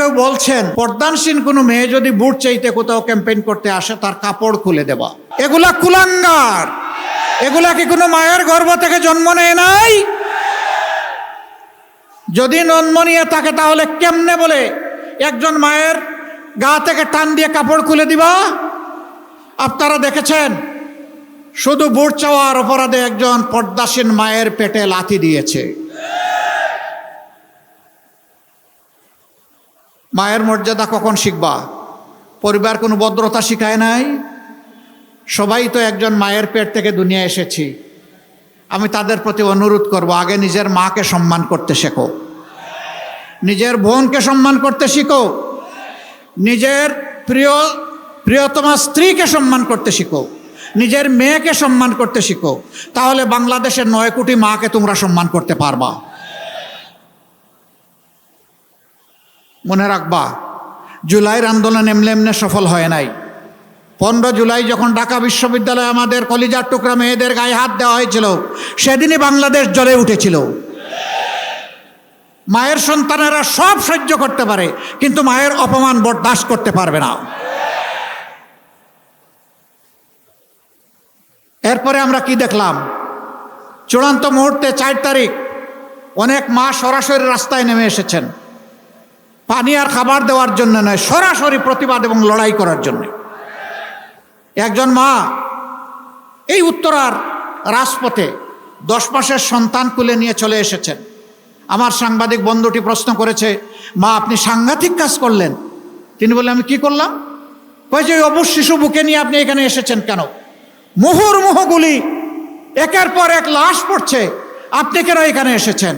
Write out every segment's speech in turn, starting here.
কেউ বলছেন, পর্দানসীন কোনো মেয়ে যদি বুট চাইতে কোথাও ক্যাম্পেইন করতে আসে, তার কাপড় খুলে দেওয়া এগুলা কুলাঙ্গার। এগুলা কি কোনো মায়ের গর্ভ থেকে জন্ম নেয় নাই? যদি জন্ম নিয়ে থাকে, তাহলে কেমনে বলে? একজন মায়ের গা থেকে টান দিয়ে কাপড় খুলে দিবা? আপনারা দেখেছেন, শুধু বুট চাওয়ার অপরাধে একজন পর্দাসীন মায়ের পেটে লাথি দিয়েছে। মায়ের মর্যাদা কখন শিখবা? পরিবার কোনো ভদ্রতা শিখায় নাই? সবাই তো একজন মায়ের পেট থেকে দুনিয়া এসেছি। আমি তাদের প্রতি অনুরোধ করব, আগে নিজের মাকে সম্মান করতে শেখো। নিজের বোনকে সম্মান করতে শিখো। নিজের প্রিয়, প্রিয়তমা স্ত্রীকে সম্মান করতে শিখো। নিজের মেয়েকে সম্মান করতে শিখো। তাহলে বাংলাদেশের নয় কোটি মাকে তোমরা সম্মান করতে পারবা। মনে রাখবা, জুলাইয়ের আন্দোলন এমনি এমনি সফল হয় নাই। পনেরো জুলাই যখন ঢাকা বিশ্ববিদ্যালয়ে আমাদের কলিজার টুকরা মেয়েদের গায়ে হাত দেওয়া হয়েছিল, সেদিনই বাংলাদেশ জ্বলে উঠেছিল। মায়ের সন্তানেরা সব সহ্য করতে পারে, কিন্তু মায়ের অপমান বরদাস্ত করতে পারবে না। এরপরে আমরা কি দেখলাম? চূড়ান্ত মুহূর্তে চার তারিখ, অনেক মা সরাসরি রাস্তায় নেমে এসেছেন। পানি আর খাবার দেওয়ার জন্য নয়, সরাসরি প্রতিবাদ এবং লড়াই করার জন্য। একজন মা এই উত্তরার রাজপথে দশ মাসের সন্তান কুলে নিয়ে চলে এসেছেন। আমার সাংবাদিক বন্ধুটি প্রশ্ন করেছে, মা, আপনি সাংঘাতিক কাজ করলেন। তিনি বললেন, আমি কি করলাম? কয়েছে ওই অবশ শিশু বুকে নিয়ে আপনি এখানে এসেছেন কেন? মুহুর মুহগুলি একের পর এক লাশ পড়ছে, আপনি কেন এখানে এসেছেন?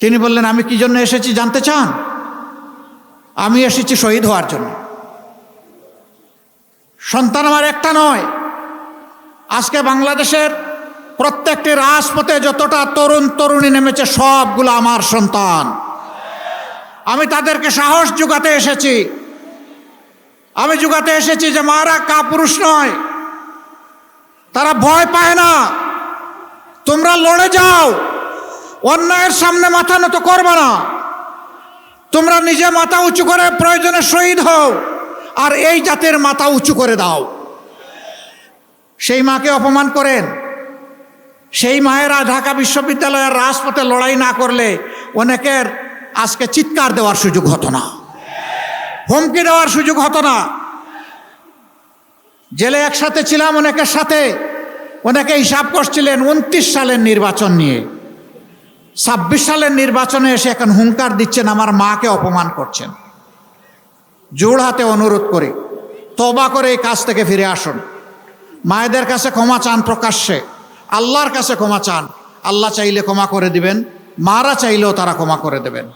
তিনি বললেন, আমি কি জন্য এসেছি জানতে চান? আমি এসেছি শহীদ হওয়ার জন্য। সন্তান আমার একটা নয়। আজকে বাংলাদেশের প্রত্যেকটি রাজপথে যতটা তরুণ তরুণী নেমেছে, সবগুলো আমার সন্তান। আমি তাদেরকে সাহস যোগাতে এসেছি। আমি যোগাতে এসেছি যে মারা কাপুরুষ নয়। তারা ভয় পায় না। তোমরা লড়ে যাও। অন্যায়ের সামনে মাথা নত করবে না। তোমরা নিজে মাথা উঁচু করে প্রয়োজনে শহীদ হও, আর এই জাতের মাথা উঁচু করে দাও। সেই মাকে অপমান করেন। সেই মায়েরা ঢাকা বিশ্ববিদ্যালয়ের রাজপথে লড়াই না করলে অনেকের আজকে চিৎকার দেওয়ার সুযোগ হতো না। হুমকি দেওয়ার সুযোগ হতো না। জেলে একসাথে ছিলাম, অনেকের সাথে। অনেকে হিসাব করছিলেন, উনত্রিশ সালের নির্বাচন নিয়ে। ছাব্বিশ সালের নির্বাচনে এসে এখন হুঙ্কার দিচ্ছেন, আমার মাকে অপমান করছেন। জোড় হাতে অনুরোধ করি তবা করে এই কাজ থেকে ফিরে আসুন। মায়েদের কাছে ক্ষমা চান প্রকাশ্যে, আল্লাহর কাছে ক্ষমা চান। আল্লাহ চাইলে ক্ষমা করে দিবেন, মারা চাইলেও তারা ক্ষমা করে দেবেন।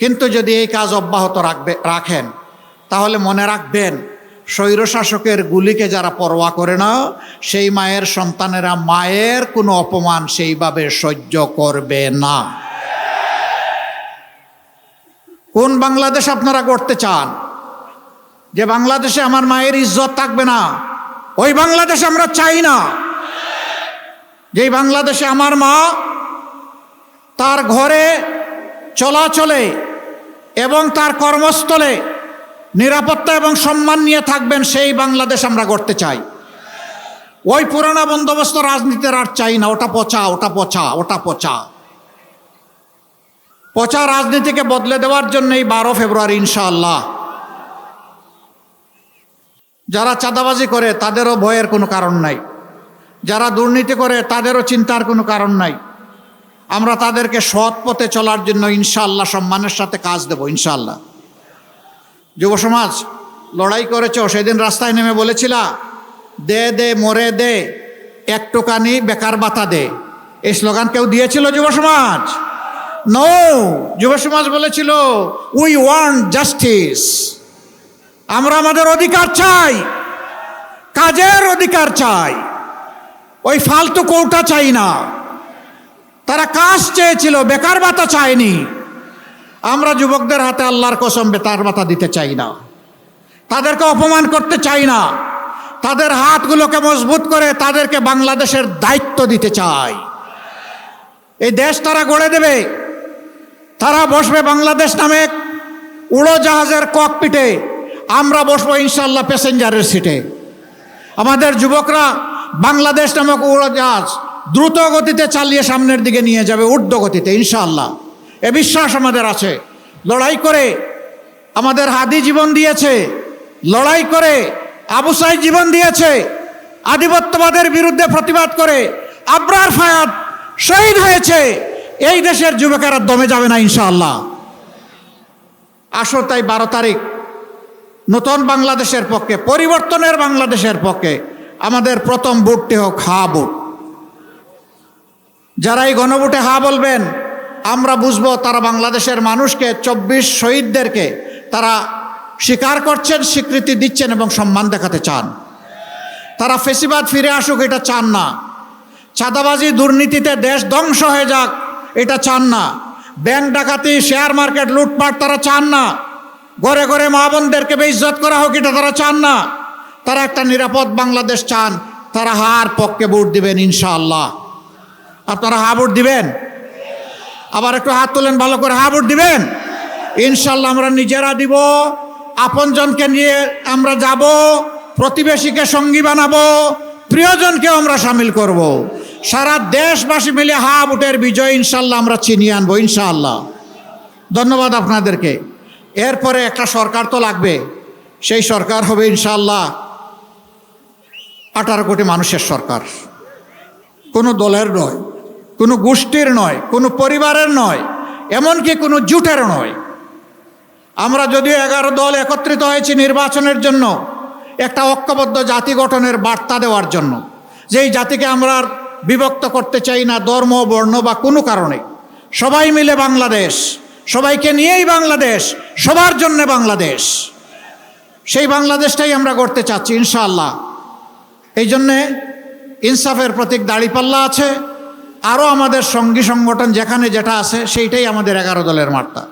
কিন্তু যদি এই কাজ অব্যাহত রাখবে, রাখেন, তাহলে মনে রাখবেন স্বৈরশাসকের গুলিকে যারা পরোয়া করে না, সেই মায়ের সন্তানেরা মায়ের কোনো অপমান সেইভাবে সহ্য করবে না। কোন বাংলাদেশ আপনারা করতে চান? যে বাংলাদেশে আমার মায়ের ইজ্জত থাকবে না, ওই বাংলাদেশ আমরা চাই না। যেই বাংলাদেশে আমার মা তার ঘরে চলাচলে এবং তার কর্মস্থলে নিরাপত্তা এবং সম্মান নিয়ে থাকবেন, সেই বাংলাদেশ আমরা গড়তে চাই। ওই পুরানা বন্দোবস্ত রাজনীতির আর চাই না, ওটা পচা ওটা পচা ওটা পচা। পচা রাজনীতিকে বদলে দেওয়ার জন্য এই বারো ফেব্রুয়ারি, ইনশাআল্লাহ। যারা চাঁদাবাজি করে, তাদেরও ভয়ের কোনো কারণ নাই। যারা দুর্নীতি করে, তাদেরও চিন্তার কোনো কারণ নাই। আমরা তাদেরকে সৎ পথে চলার জন্য ইনশাআল্লাহ সম্মানের সাথে কাজ দেব, ইনশাআল্লাহ। যুব সমাজ, লড়াই করেছ, সেদিন রাস্তায় নেমে বলেছিলা, দে দে, মরে দে এক টোকানি বেকার বাতা দে। এই স্লোগান কেউ দিয়েছিল যুব সমাজ? নো যুব সমাজ বলেছিল উই ওয়ান্ট জাস্টিস আমরা আমাদের অধিকার চাই, কাজের অধিকার চাই। ওই ফালতু কৌটা চাই না। তারা কাজ চেয়েছিল, বেকার ভাতা চায়নি। আমরা যুবকদের হাতে আল্লাহর কসম বেতার ভাতা দিতে চাই না। তাদেরকে অপমান করতে চাই না। তাদের হাতগুলোকে মজবুত করে তাদেরকে বাংলাদেশের দায়িত্ব দিতে চাই। এই দেশ তারা গড়ে দেবে। তারা বসবে বাংলাদেশ নামে উড়োজাহাজের ককপিটে আমরা বসবো ইনশাল্লাহ প্যাসেঞ্জারের সিটে। আমাদের যুবকরা বাংলাদেশ নামক উড়োজাহাজ দ্রুত গতিতে চালিয়ে সামনের দিকে নিয়ে যাবে, ঊর্ধ্ব গতিতে, ইনশাআল্লাহ। এ বিশ্বাস আমাদের আছে। লড়াই করে আমাদের হাদি জীবন দিয়েছে। লড়াই করে আবু সাইদ জীবন দিয়েছে। আধিপত্যবাদের বিরুদ্ধে প্রতিবাদ করে আবরার ফায়াত শহীদ হয়েছে। এই দেশের যুবকেরা দমে যাবে না, ইনশাআল্লাহ। আসো তাই বারো তারিখ, নতুন বাংলাদেশের পক্ষে, পরিবর্তনের বাংলাদেশের পক্ষে আমাদের প্রথম ভোটটি হোক হা ভোট। যারা এই গণভোটে হা বলবেন আমরা বুঝব তারা বাংলাদেশের মানুষকে, চব্বিশ শহীদদেরকে তারা স্বীকার করছেন, স্বীকৃতি দিচ্ছেন এবং সম্মান দেখাতে চান। তারা ফেসিবাদ ফিরে আসুক, এটা চান না। চাঁদাবাজি দুর্নীতিতে দেশ ধ্বংস হয়ে যাক, এটা চান না। ব্যাংক ডাকাতি, শেয়ার মার্কেট লুটপাট, তারা চান না। ঘরে ঘরে মা বোনদেরকে বেইজ্জত করা হোক, এটা তারা চান না। তারা একটা নিরাপদ বাংলাদেশ চান, তারা হার পক্ষে ভোট দিবেন ইনশাআল্লাহ। আপনারা হা ভোট দিবেন? আবার একটু হাত তোলেন, ভালো করে হা ভোট দিবেন? ইনশাল্লাহ আমরা নিজেরা দিব, আপনজনকে নিয়ে আমরা যাব, প্রতিবেশীকে সঙ্গী বানাবো, প্রিয়জনকেও আমরা সামিল করব। সারা দেশবাসী মিলে হা ভোটের বিজয় ইনশাল্লাহ আমরা ছিনিয়ে আনব ইনশাআল্লাহ ধন্যবাদ আপনাদেরকে। এরপরে একটা সরকার তো লাগবে, সেই সরকার হবে ইনশাল্লাহ আঠারো কোটি মানুষের সরকার। কোনো দলের নয়। কোনো গোষ্ঠীর নয়, কোনো পরিবারের নয়, এমনকি কোনো জুটের নয়। আমরা যদিও এগারো দল একত্রিত হয়েছি নির্বাচনের জন্য, একটা ঐক্যবদ্ধ জাতি গঠনের বার্তা দেওয়ার জন্য। যেই জাতিকে আমরা বিভক্ত করতে চাই না, ধর্ম, বর্ণ বা কোনো কারণে। সবাই মিলে বাংলাদেশ, সবাইকে নিয়েই বাংলাদেশ, সবার জন্যে বাংলাদেশ। সেই বাংলাদেশটাই আমরা গড়তে চাচ্ছি, ইনশাআল্লাহ। এই জন্যে ইনসাফের প্রতীক দাড়িপাল্লা আছে। আরও আমাদের সঙ্গী সংগঠন যেখানে যেটা আছে, সেইটাই আমাদের এগারো দলের বার্তা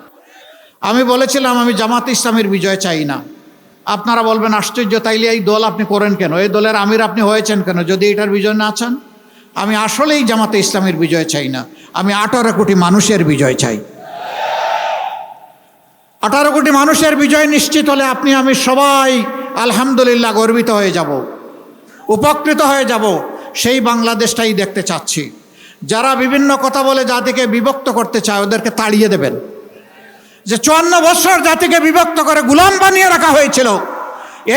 আমি বলেছিলাম, আমি জামাত ইসলামের বিজয় চাই না। আপনারা বলবেন, আশ্চর্য, তাইলে এই দল আপনি করেন কেন? এই দলের আমির আপনি হয়েছেন কেন? যদি এটার বিজয় না চান, আমি আসলেই জামাতে ইসলামের বিজয় চাই না। আমি আঠারো কোটি মানুষের বিজয় চাই। আঠারো কোটি মানুষের বিজয় নিশ্চিত হলে আপনি, আমি সবাই আলহামদুলিল্লাহ গর্বিত হয়ে যাব, উপকৃত হয়ে যাব। সেই বাংলাদেশটাই দেখতে চাচ্ছি। যারা বিভিন্ন কথা বলে জাতিকে বিভক্ত করতে চায়, ওদেরকে তাড়িয়ে দেবেন। যে চুয়ান্ন বছর জাতিকে বিভক্ত করে গুলাম বানিয়ে রাখা হয়েছিল,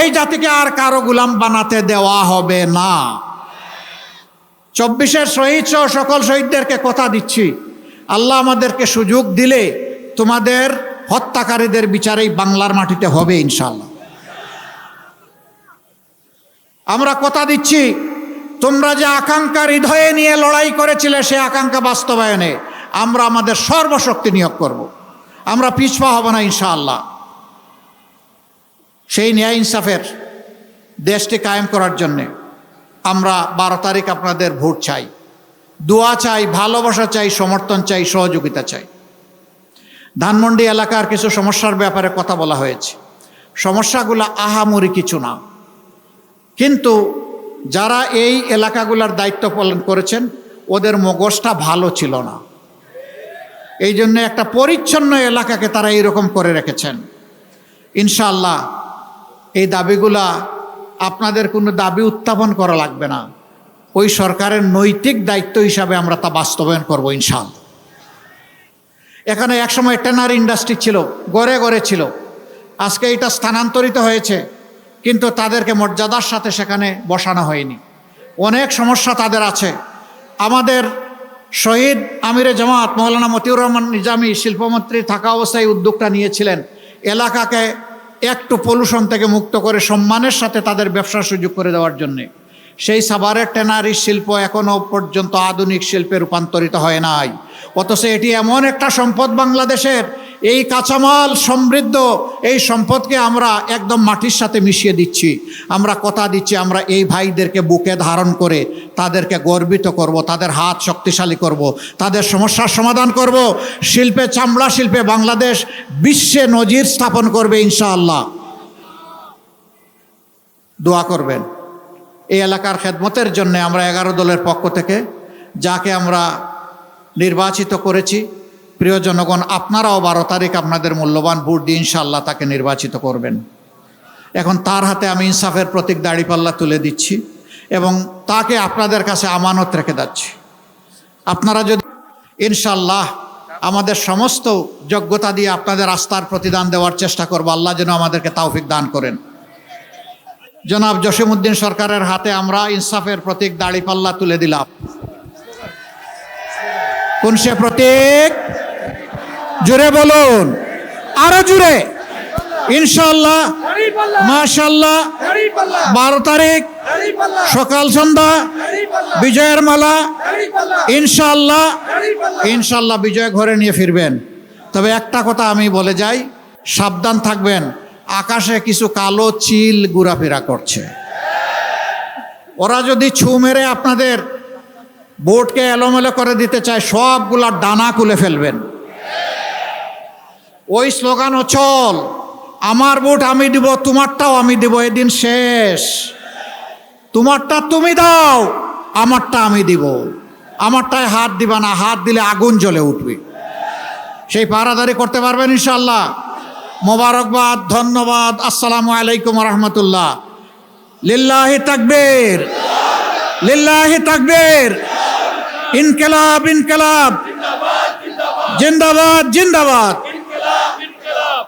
এই জাতিকে আর কারও গুলাম বানাতে দেওয়া হবে না। চব্বিশের শহীদ সহ সকল শহীদদেরকে কথা দিচ্ছি। আল্লাহ আমাদেরকে সুযোগ দিলে তোমাদের হত্যাকারীদের বিচারেই বাংলার মাটিতে হবে ইনশাল্লাহ আমরা কথা দিচ্ছি তোমরা যে আকাঙ্ক্ষা হৃদয়ে নিয়ে লড়াই করেছিলে সে আকাঙ্ক্ষা বাস্তবায়নে আমরা আমাদের সর্বশক্তি নিয়োগ করব। আমরা পিছপা হব না, ইনশাআল্লাহ। সেই ন্যায় ইনসাফের দেশটি কায়েম করার জন্যে আমরা বারো তারিখ আপনাদের ভোট চাই। দোয়া চাই, ভালোবাসা চাই, সমর্থন চাই, সহযোগিতা চাই। ধানমন্ডি এলাকার কিছু সমস্যার ব্যাপারে কথা বলা হয়েছে। সমস্যাগুলো আহামরি কিছু না। কিন্তু যারা এই এলাকাগুলোর দায়িত্ব পালন করেছেন, ওদের মগজটা ভালো ছিল না। এই জন্য একটা পরিচ্ছন্ন এলাকাকে তারা এইরকম করে রেখেছেন। ইনশাল্লাহ এই দাবিগুলা আপনাদের কোনো দাবি উত্থাপন করা লাগবে না। ওই সরকারের নৈতিক দায়িত্ব হিসাবে আমরা তা বাস্তবায়ন করব ইনশাল্লাহ এখানে একসময় টেনার ইন্ডাস্ট্রি ছিল, গড়ে গড়ে ছিল। আজকে এটা স্থানান্তরিত হয়েছে। কিন্তু তাদেরকে মর্যাদার সাথে সেখানে বসানো হয়নি। অনেক সমস্যা তাদের আছে। আমাদের শহীদ আমিরে জামাত মৌলানা মতিউর রহমান নিজামী শিল্পমন্ত্রী থাকা অবস্থায় উদ্যোগটা নিয়েছিলেন। এলাকাকে একটু পলিউশন থেকে মুক্ত করে সম্মানের সাথে তাদের ব্যবসার সুযোগ করে দেওয়ার জন্যে। সেই সাভারের টেনারি শিল্প এখনও পর্যন্ত আধুনিক শিল্পে রূপান্তরিত হয় নাই। অথচ এটি এমন একটা সম্পদ বাংলাদেশের এই কাঁচামাল সমৃদ্ধ, এই সম্পদকে আমরা একদম মাটির সাথে মিশিয়ে দিচ্ছি। আমরা কথা দিচ্ছি, আমরা এই ভাইদেরকে বুকে ধারণ করে তাদেরকে গর্বিত করব, তাদের হাত শক্তিশালী করব, তাদের সমস্যার সমাধান করব। শিল্পে চামড়া শিল্পে বাংলাদেশ বিশ্বে নজির স্থাপন করবে ইনশাআল্লাহ। দোয়া করবেন। এই এলাকার খেদমতের জন্য আমরা এগারো দলের পক্ষ থেকে যাকে আমরা নির্বাচিত করেছি প্রিয় জনগণ, আপনারাও বারো তারিখ আপনাদের মূল্যবান ভোট দিয়ে ইনশাআল্লাহ তাকে নির্বাচিত করবেন। এখন তার হাতে আমি ইনসাফের প্রতীক দাড়িপাল্লা তুলে দিচ্ছি এবং তাকে আপনাদের কাছে আমানত রেখে যাচ্ছি। আপনারা যদি ইনশাল্লাহ আমাদের সমস্ত যোগ্যতা দিয়ে আপনাদের আস্থার প্রতিদান দেওয়ার চেষ্টা করব, আল্লাহ যেন আমাদেরকে তাওফিক দান করেন। জনাব জসিমউদ্দিন সরকারের হাতে আমরা ইনসাফের প্রতীক দাড়িপাল্লা তুলে দিলাম। কোন সে প্রতীক? জুড়ে বলুন। আরও জুড়ে ইনশাল্লাহ মাশাল্লাহ বারো তারিখ, সকাল সন্ধ্যা, বিজয়ের মালা। ইনশাল্লাহ ইনশাল্লাহ বিজয় ঘরে নিয়ে ফিরবেন। তবে একটা কথা আমি বলে যাই, সাবধান থাকবেন, আকাশে কিছু কালো চিল ঘোরাফেরা করছে। ওরা যদি ছু মেরে আপনাদের বোর্ডকে এলোমেলো করে দিতে চায়, সবগুলা ডানা খুলে ফেলবেন। ওই স্লোগান চল, আমার ভোট আমি দিব, তোমারটাও আমি দিব, এদিন শেষ। তোমারটা তুমি দাও, আমারটা আমি দিব। আমারটায় হাত দিবা না, হাত দিলে আগুন জ্বলে উঠবে। সেই পাহারাদারি করতে পারবেন ইনশাল্লাহ মোবারকবাদ, ধন্যবাদ, আসসালামু আলাইকুম রহমতুল্লাহ। লিল্লাহি তাকবীর। লিল্লাহি তাকবীর। ইনকলাব ইনকলাব। জিন্দাবাদ জিন্দাবাদ।